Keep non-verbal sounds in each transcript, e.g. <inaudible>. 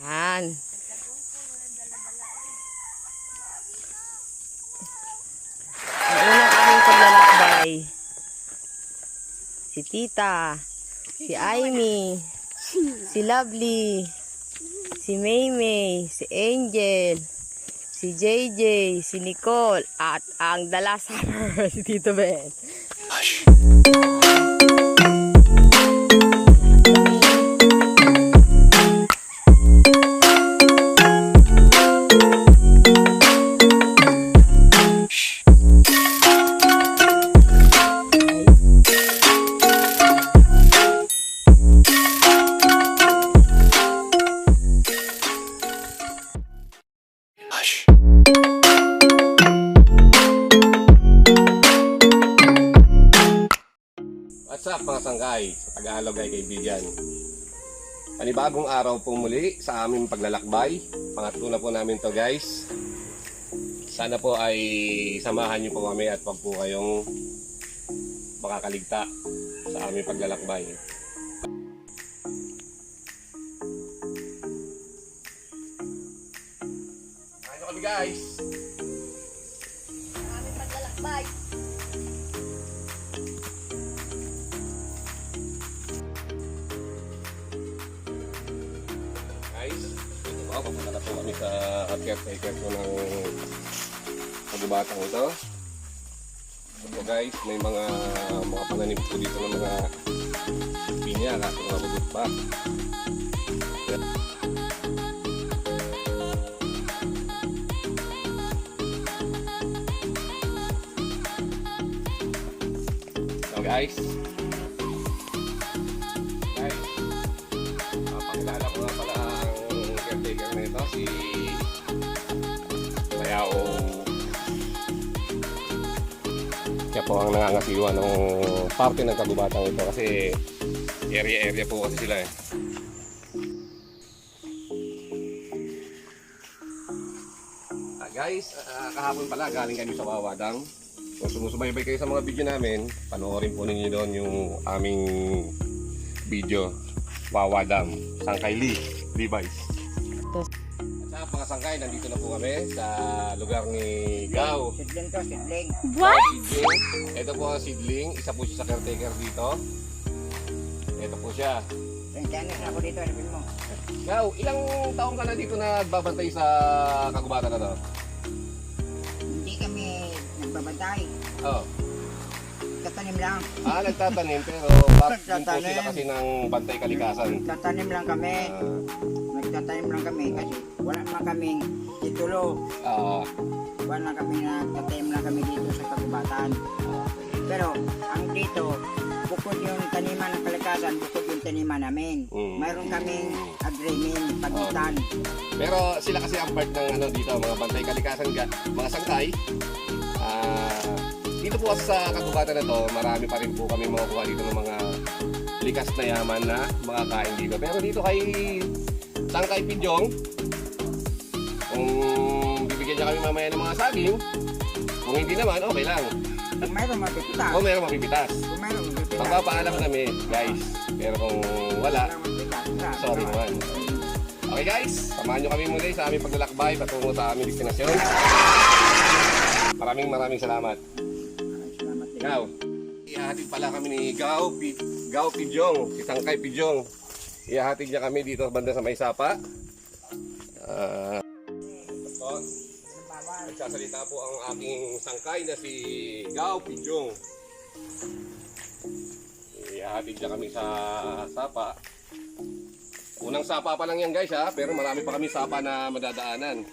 Yan. Ang unang aming paglalakbay. Si Tita, si Amy, si Lovely, si Maymay, si Angel, si JJ, si Nicole, at ang dala <laughs> si Tito Ben. What's Sa Tagalog ay kaibigan. Panibagong araw po muli sa aming paglalakbay. Pangatlo na po namin to guys. Sana po ay samahan niyo po kami at wag po kayong makakaligta sa aming paglalakbay. Ano kami guys? Papunta na po kami sa caretaker po ng pagubatang ito. Ito po guys, may mga mga pananim po dito ng mga pinya, kaso mga bugot pa. So guys, guys, Mayao. Siya po ang nangangasiwa ng parte ng kagubatan ito kasi area-area po kasi sila eh. Ah, guys, ah, kahapon pala galing kami sa Wawadang. Kung sumusubaybay kayo sa mga video namin, panoorin po ninyo doon yung aming video Wawa Dam, Sangkay Lee, Levi's. Sangkay, nandito na po kami sa lugar ni Gao. Sidling to, sidling. What? Sidling. Ito po ang sidling, isa po siya sa caretaker dito. Ito po siya. 20 anos na ako dito, sabihin mo. Gao, ilang taong ka na dito nagbabantay sa kagubatan na to? Hindi kami nagbabantay. Oh. Tatanim lang. Ah, nagtatanim pero <laughs> part din po sila kasi ng bantay kalikasan. Tatanim lang kami. Ah, Nagtatanim lang kami kasi wala naman kaming titulo. ah, Wala kami nagtatanim lang kami dito sa kagubatan. Pero ang dito, bukod yung taniman ng kalikasan, bukod yung taniman namin. Mm. Mayroon kaming agreement, pagitan. Pero sila kasi ang part ng ano dito, mga bantay kalikasan, ga- mga sangkay. Ah, dito po sa kagubatan na to, marami pa rin po kami makukuha dito ng mga likas na yaman na mga kain dito. Pero dito kay Sangkay Pidyong, kung bibigyan niya kami mamaya ng mga saging, kung hindi naman, okay lang. Kung mayroon mapipitas. Kung meron mapipitas. Kung mayroon mapipitas. Magpapaalam kami, guys. Pero kung wala, sorry naman. Okay guys, samahan nyo kami muli sa aming paglalakbay patungo sa aming destinasyon. Maraming maraming salamat. Salamat. Gao. Ihahatid pala kami ni Gao, Pi, Gao Pidjong, si Tangkay Pidjong. Ihahatid niya kami dito banda sa Maysapa. Ah, po, nagsasalita po ang aking sangkay na si Gao Pidjong. Ihahatid niya kami sa Sapa. Unang sapa pa lang yan guys ha, pero marami pa kami sapa na madadaanan. <laughs>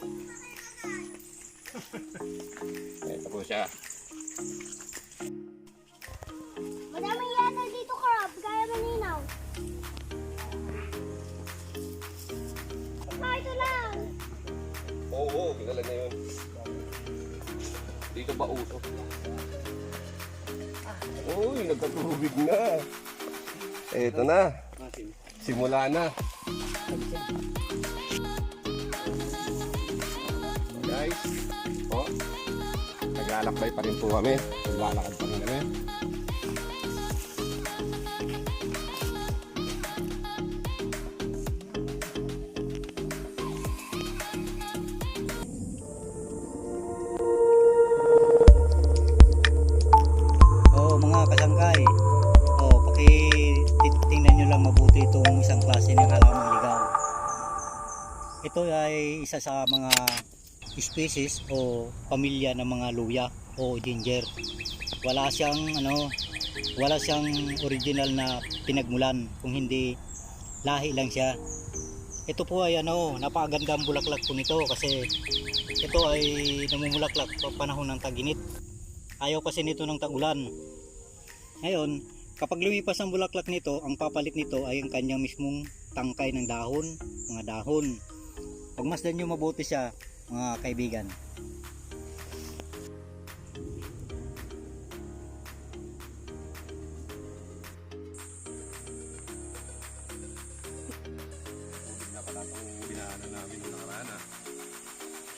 Ito po siya. Na yun. Dito ba uso? Uy, nagkatubig na. Eto na. Simula na. Guys, oh, naglalakbay pa rin po kami. Naglalakad pa rin kami. Isa sa mga species o pamilya ng mga luya o ginger. Wala siyang ano, wala siyang original na pinagmulan kung hindi lahi lang siya. Ito po ay ano, napakaganda ang bulaklak po nito kasi ito ay namumulaklak pa panahon ng taginit. Ayaw kasi nito ng tagulan. Ngayon, kapag lumipas ang bulaklak nito, ang papalit nito ay ang kanyang mismong tangkay ng dahon, mga dahon. Pagmasdan nyo mabuti siya, mga kaibigan. Ah.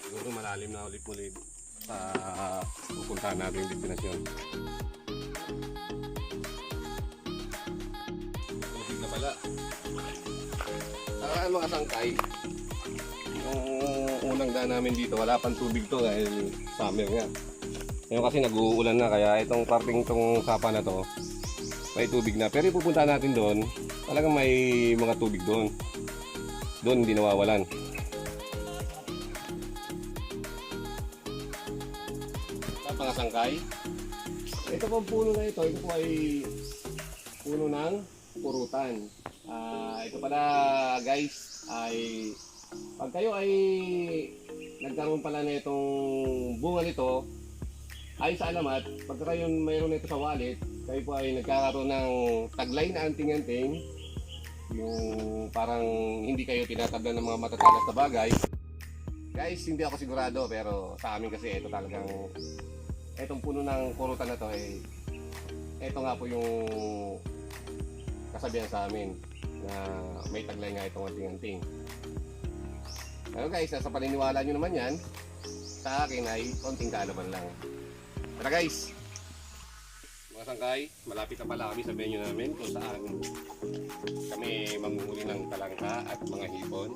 Siguro malalim na ulit muli sa pupuntahan natin yung destinasyon. Tubig na pala. Nakaraan mga sangkay. Yung unang daan namin dito, wala pang tubig to dahil summer nga. Ngayon kasi nag-uulan na kaya itong parting itong sapa na to may tubig na. Pero ipupunta natin doon, talagang may mga tubig doon. Doon hindi nawawalan. Sa mga sangkay. Ito pong puno na ito, ito po ay puno ng purutan. Ah, ito pala guys ay pag kayo ay nagkaroon pala na itong bunga nito ay sa alamat, pagka kayo mayroon nito sa wallet, kayo po ay nagkakaroon ng taglay na anting-anting yung parang hindi kayo tinatablan ng mga matatalas na bagay. Guys, hindi ako sigurado pero sa amin kasi ito talagang etong puno ng kurutan na to eh ito nga po yung kasabihan sa amin na may taglay nga itong anting-anting. Pero guys, nasa paniniwala nyo naman yan, sa akin ay konting kaalaman lang. Tara guys! Mga sangkay, malapit na pala kami sa venue namin kung saan kami mamumuli ng talangka at mga hipon.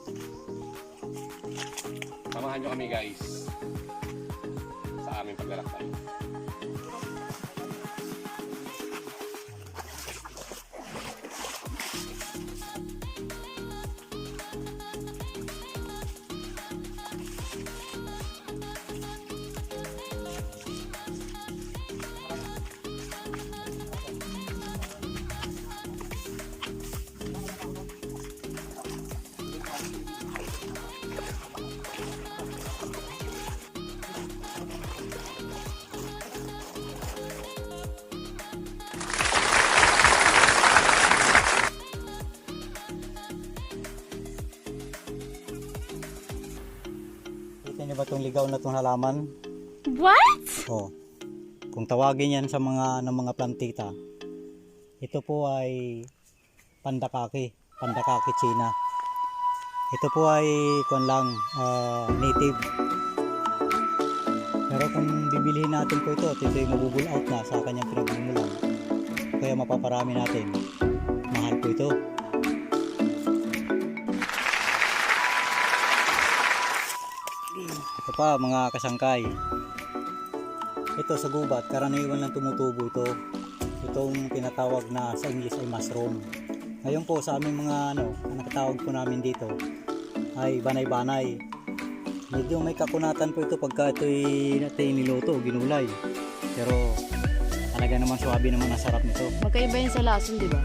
Samahan nyo kami guys sa aming paglalakbay. Kita niyo ba itong ligaw na itong halaman? What? Oh. Kung tawagin yan sa mga ng mga plantita, ito po ay pandakaki, pandakaki China. Ito po ay kuan lang ah, native. Pero kung bibilihin natin po ito, ito ay mabubul out na sa kanyang pinagmumulan. Kaya mapaparami natin. Mahal po ito. Pa mga kasangkay. Ito sa gubat, karaniwan lang tumutubo ito. Itong tinatawag na sa English ay mushroom. Ngayon po sa aming mga ano, ang nakatawag po namin dito ay banay-banay. Medyo may kakunatan po ito pagka ito'y natin niluto, ginulay. Pero talaga naman suwabe naman ang sarap nito. Magkaiba yun sa lason, di ba?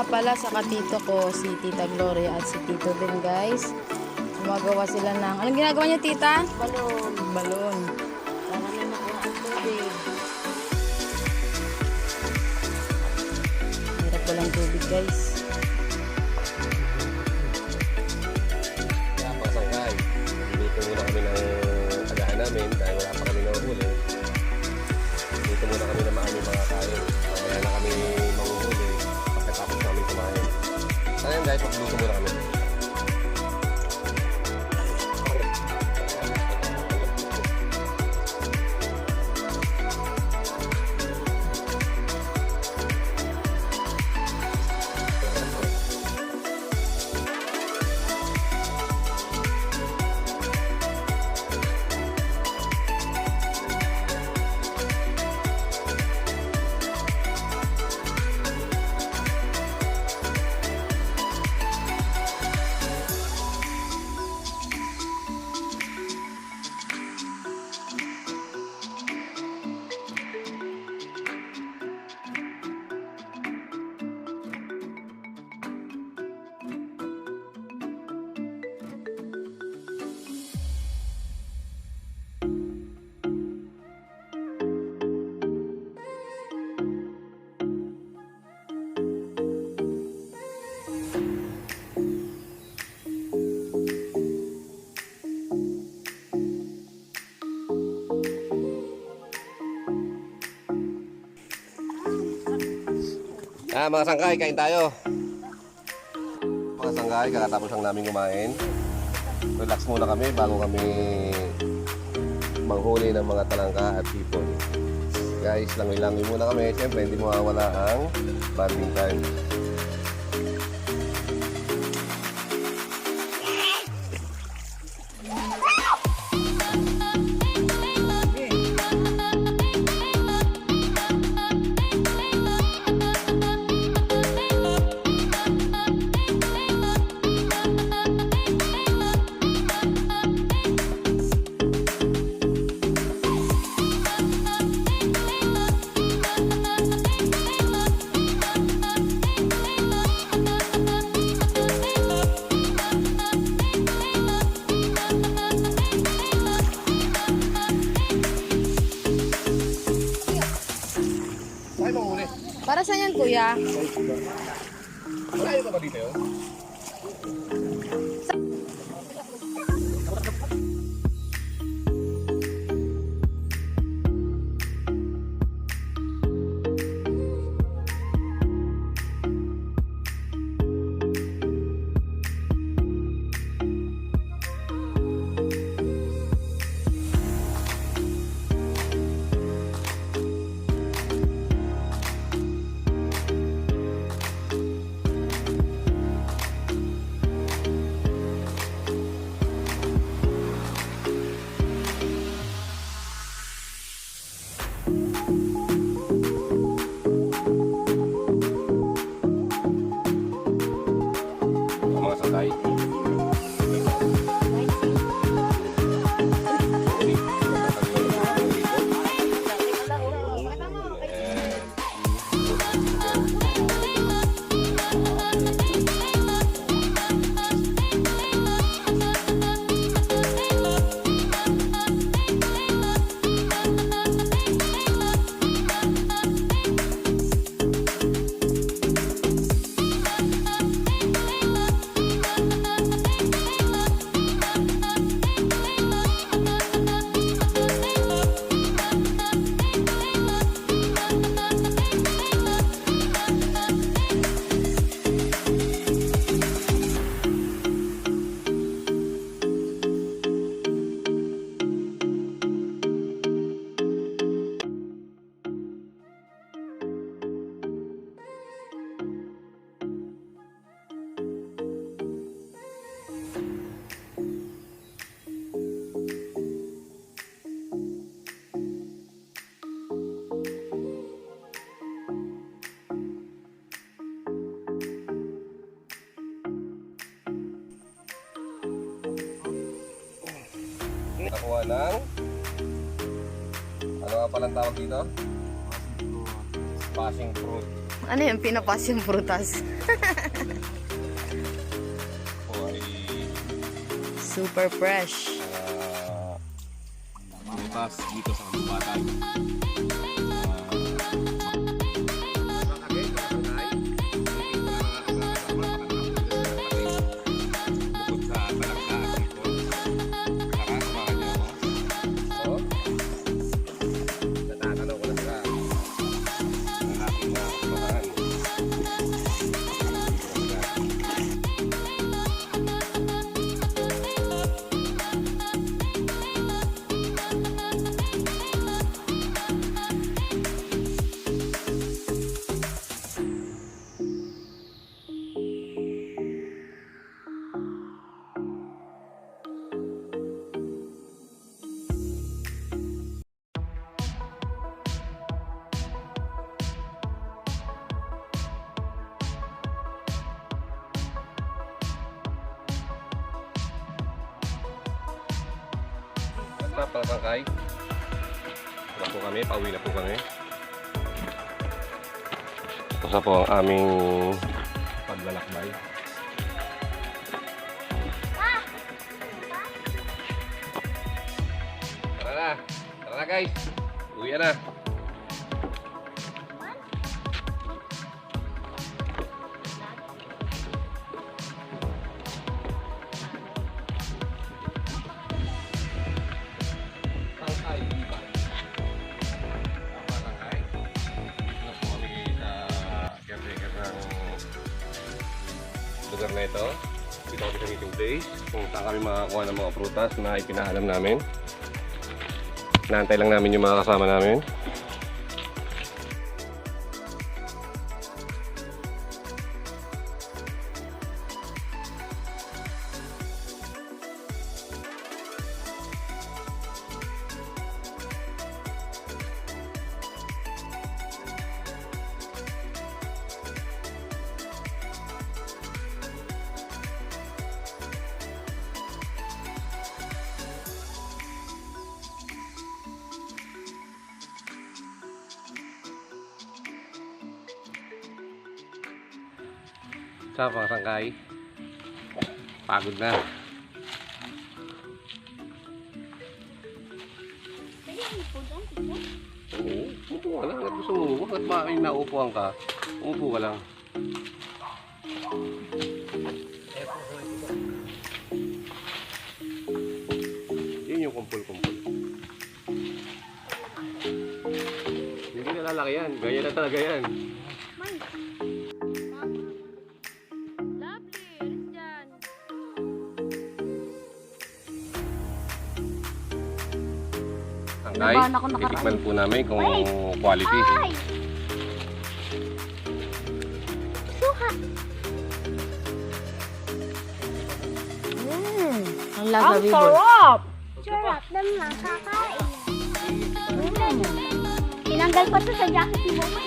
Nga pala sa katito ko, si Tita Gloria at si Tito Ben guys. Gumagawa sila ng... Anong ginagawa niya, Tita? Balon. Balon. Para may makuha ang tubig. Hirap walang tubig guys. Muna kami. Ah, mga sangkay, kain tayo. Mga sangkay, kakatapos lang namin kumain. Relax muna kami bago kami manghuli ng mga talangka at hipon. Guys, langoy-langoy muna kami. Siyempre, hindi mawawala ang bonding time. Para saan yan, kuya? Malayo ka ba dito yun? Nakuha ng ano nga palang tawag dito? Passing fruit. Ano yung pinapas yung prutas? po ay Super fresh. uh, dito sa kabubatan. Basta palakangkay. Wala po kami, pauwi na po kami. Basta po ang aming paglalakbay. Tara na! Tara na guys! Uwi na! Meeting place kung saan kami makakuha ng mga prutas na ipinahalam namin. Naantay lang namin yung mga kasama namin. Sa mga sangkay. Pagod na. Oo, upo ka lang. At gusto mo, bakit ba ay naupuan ka? Umupo ka lang. Yun yung kumpul-kumpul. Hindi na lalaki yan. Gaya na talaga yan. Titikman po namin kung quality. Ay! Suha! Mm, ang lasa, Ang sarap! Sarap na lang kakain. Tinanggal ko to sa jacket ni Mama.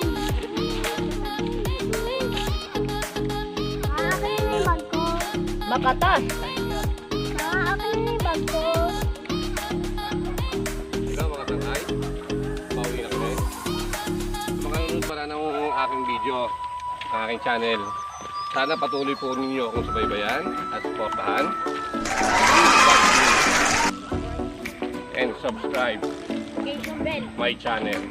Ko. Makatas. Video, ang aking channel, sana patuloy po ninyo akong subaybayan at supportahan. And subscribe my channel.